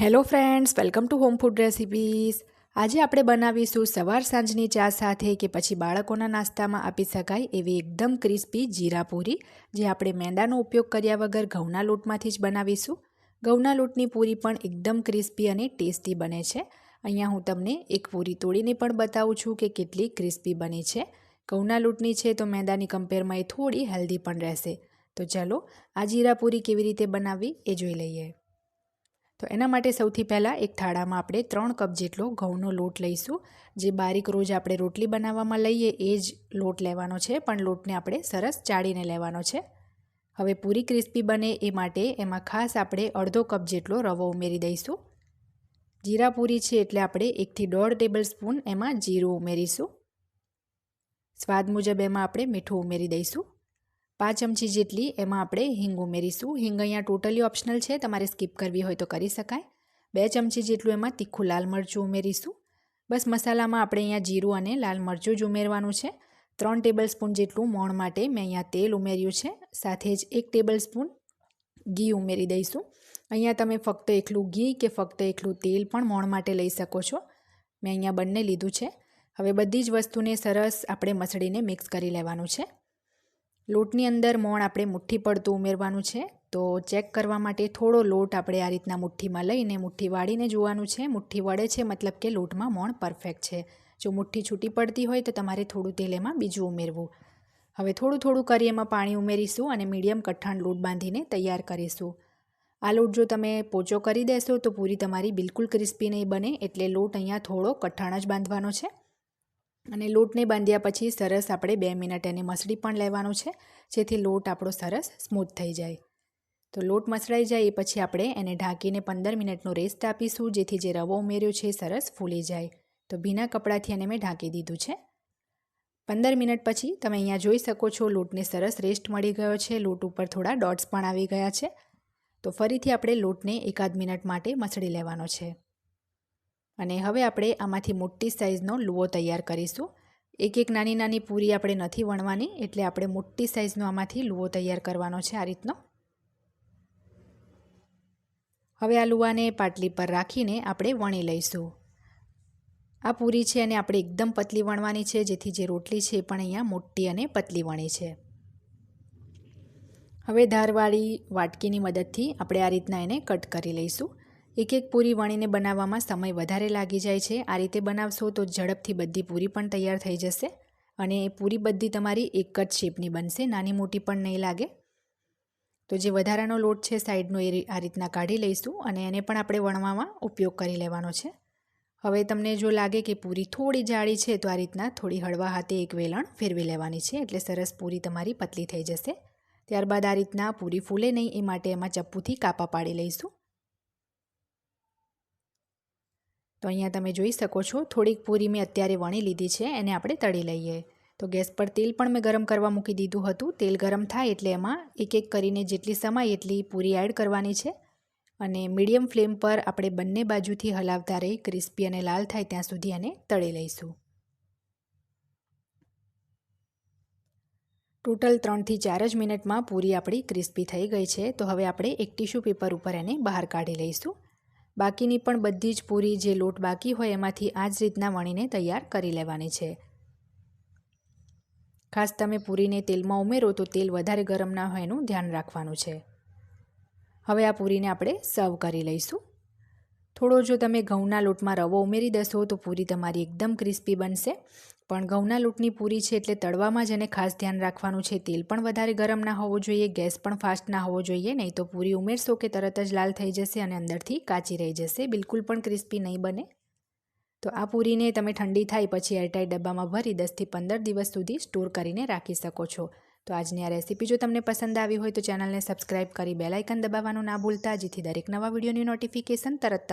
Hello friends welcome to home food recipes આજે આપણે બનાવીશું સવાર સાંજની ચા સાથે કે પછી બાળકોના નાસ્તામાં આપી શકાય એવી એકદમ ક્રિસ્પી જીરા પૂરી, જે આપણે મેંદાનો ઉપયોગ કર્યા વગર ઘઉંના લોટમાંથી જ બનાવીશું. ઘઉંના લોટની પૂરી પણ એકદમ ક્રિસ્પી અને ટેસ્ટી બને છે. અહીંયા હું તમને એક પૂરી તોડીને પણ બતાવું છું કે કેટલી ક્રિસ્પી બની છે. ઘઉંના લોટની છે તો મેંદાની કમ્પેરમાં એ થોડી હેલ્ધી પણ રહેશે. તો ચાલો, આ જીરા પૂરી કેવી રીતે બનાવવી એ જોઈ લઈએ. તો એના માટે સૌથી પહેલાં એક થાળામાં આપણે ત્રણ કપ જેટલો ઘઉંનો લોટ લઈશું. જે બારીક રોજ આપણે રોટલી બનાવવામાં લઈએ એ જ લોટ લેવાનો છે, પણ લોટને આપણે સરસ ચાળીને લેવાનો છે. હવે પૂરી ક્રિસ્પી બને એ માટે એમાં ખાસ આપણે અડધો કપ જેટલો રવો ઉમેરી દઈશું. જીરા પૂરી છે એટલે આપણે એકથી દોઢ ટેબલ સ્પૂન એમાં જીરું ઉમેરીશું. સ્વાદ મુજબ એમાં આપણે મીઠું ઉમેરી દઈશું. પાંચ ચમચી જેટલી એમાં આપણે હિંગ ઉમેરીશું. હિંગ અહીંયા ટોટલી ઓપ્શનલ છે. તમારે સ્કીપ કરવી હોય તો કરી શકાય. બે ચમચી જેટલું એમાં તીખું લાલ મરચું ઉમેરીશું. બસ મસાલામાં આપણે અહીંયા જીરું અને લાલ મરચું જ ઉમેરવાનું છે. ત્રણ ટેબલ સ્પૂન જેટલું મોણ માટે મેં અહીંયા તેલ ઉમેર્યું છે. સાથે જ એક ટેબલ સ્પૂન ઘી ઉમેરી દઈશું. અહીંયા તમે ફક્ત એકલું ઘી કે ફક્ત એકલું તેલ પણ મોણ માટે લઈ શકો છો. મેં અહીંયા બંને લીધું છે. હવે બધી જ વસ્તુને સરસ આપણે મસળીને મિક્સ કરી લેવાનું છે. લોટની અંદર મોણ આપણે મુઠ્ઠી પડતું ઉમેરવાનું છે. તો ચેક કરવા માટે થોડો લોટ આપણે આ રીતના મુઠ્ઠીમાં લઈને મુઠ્ઠી વાળીને જોવાનું છે. મુઠ્ઠી વળે છે મતલબ કે લોટમાં મોણ પરફેક્ટ છે. જો મુઠ્ઠી છૂટી પડતી હોય તો તમારે થોડું તેલ એમાં બીજું ઉમેરવું. હવે થોડું થોડું કરી એમાં પાણી ઉમેરીશું અને મીડિયમ કઠણ લોટ બાંધીને તૈયાર કરીશું. આ લોટ જો તમે પોચો કરી દેશો તો પૂરી તમારી બિલકુલ ક્રિસ્પી નહીં બને એટલે લોટ અહીંયા થોડો કઠણ જ બાંધવાનો છે. અને લોટને બાંધ્યા પછી સરસ આપણે બે મિનિટ એને મસળી પણ લેવાનું છે, જેથી લોટ આપણો સરસ સ્મૂથ થઈ જાય. તો લોટ મસળાઈ જાય એ પછી આપણે એને ઢાંકીને પંદર મિનિટનો રેસ્ટ આપીશું, જેથી જે રવો ઉમેર્યો છે સરસ ફૂલી જાય. તો ભીના કપડાથી એને મેં ઢાંકી દીધું છે. પંદર મિનિટ પછી તમે અહીંયા જોઈ શકો છો લોટને સરસ રેસ્ટ મળી ગયો છે, લોટ ઉપર થોડા ડોટ્સ પણ આવી ગયા છે. તો ફરીથી આપણે લોટને એકાદ મિનિટ માટે મસળી લેવાનો છે. અને હવે આપણે આમાંથી મોટી સાઇઝનો લુઓ તૈયાર કરીશું. એક એક નાની નાની પૂરી આપણે નથી વણવાની, એટલે આપણે મોટી સાઇઝનો આમાંથી લુઓ તૈયાર કરવાનો છે આ રીતનો. હવે આ લુવાને પાટલી પર રાખીને આપણે વણી લઈશું. આ પૂરી છે અને આપણે એકદમ પતલી વણવાની છે, જેથી જે રોટલી છે પણ અહીંયા મોટી અને પતલી વણી છે. હવે ધારવાળી વાટકીની મદદથી આપણે આ રીતના એને કટ કરી લઈશું. એક એક પૂરી વણીને બનાવવામાં સમય વધારે લાગી જાય છે. આ રીતે બનાવશો તો ઝડપથી બધી પૂરી પણ તૈયાર થઈ જશે અને એ પૂરી બધી તમારી એક જ શેપની બનશે, નાની મોટી પણ નહીં લાગે. તો જે વધારાનો લોટ છે સાઈડનો એ આ રીતના કાઢી લઈશું અને એને પણ આપણે વણવામાં ઉપયોગ કરી લેવાનો છે. હવે તમને જો લાગે કે પૂરી થોડી જાડી છે તો આ રીતના થોડી હળવા હાથે એક વેલણ ફેરવી લેવાની છે એટલે સરસ પૂરી તમારી પતલી થઈ જશે. ત્યારબાદ આ રીતના પૂરી ફૂલે નહીં એ માટે એમાં ચપ્પુથી કાપા પાડી લઈશું. તો અહીંયા તમે જોઈ શકો છો, થોડીક પૂરી મેં અત્યારે વણી લીધી છે, એને આપણે તળી લઈએ. તો ગેસ પર તેલ પણ મેં ગરમ કરવા મૂકી દીધું હતું. તેલ ગરમ થાય એટલે એમાં એક એક કરીને જેટલી સમાય એટલી પૂરી એડ કરવાની છે. અને મીડિયમ ફ્લેમ પર આપણે બંને બાજુથી હલાવતા રહી ક્રિસ્પી અને લાલ થાય ત્યાં સુધી એને તળી લઈશું. ટોટલ ત્રણથી ચાર જ મિનિટમાં પૂરી આપણી ક્રિસ્પી થઈ ગઈ છે. તો હવે આપણે એક ટીશ્યુ પેપર ઉપર એને બહાર કાઢી લઈશું. બાકીની પણ બધી જ પૂરી જે લોટ બાકી હોય એમાંથી આ જ રીતના વણીને તૈયાર કરી લેવાની છે. ખાસ તમે પૂરીને તેલમાં ઉમેરો તો તેલ વધારે ગરમ ના હોય એનું ધ્યાન રાખવાનું છે. હવે આ પૂરીને આપણે સર્વ કરી લઈશું. થોડો જો તમે ઘઉંના લોટમાં રવો ઉમેરી દેશો તો પૂરી તમારી એકદમ ક્રિસ્પી બનશે. પણ ઘઉંના લોટની પૂરી છે એટલે તળવામાં જ એને ખાસ ધ્યાન રાખવાનું છે. તેલ પણ વધારે ગરમ ના હોવું જોઈએ, ગેસ પણ ફાસ્ટ ના હોવો જોઈએ, નહીં તો પૂરી ઉમેરશો કે તરત જ લાલ થઈ જશે અને અંદરથી કાચી રહી જશે. બિલકુલ પણ ક્રિસ્પી નહીં બને. તો આ પૂરીને તમે ઠંડી થાય પછી એરટાઈટ ડબ્બામાં ભરી દસથી પંદર દિવસ સુધી સ્ટોર કરીને રાખી શકો છો. તો આજની આ રેસીપી જો તમને પસંદ આવી હોય તો ચેનલને સબસ્ક્રાઇબ કરી બેલાઇકન દબાવવાનું ના ભૂલતા, જેથી દરેક નવા વિડીયોની નોટિફિકેશન તરત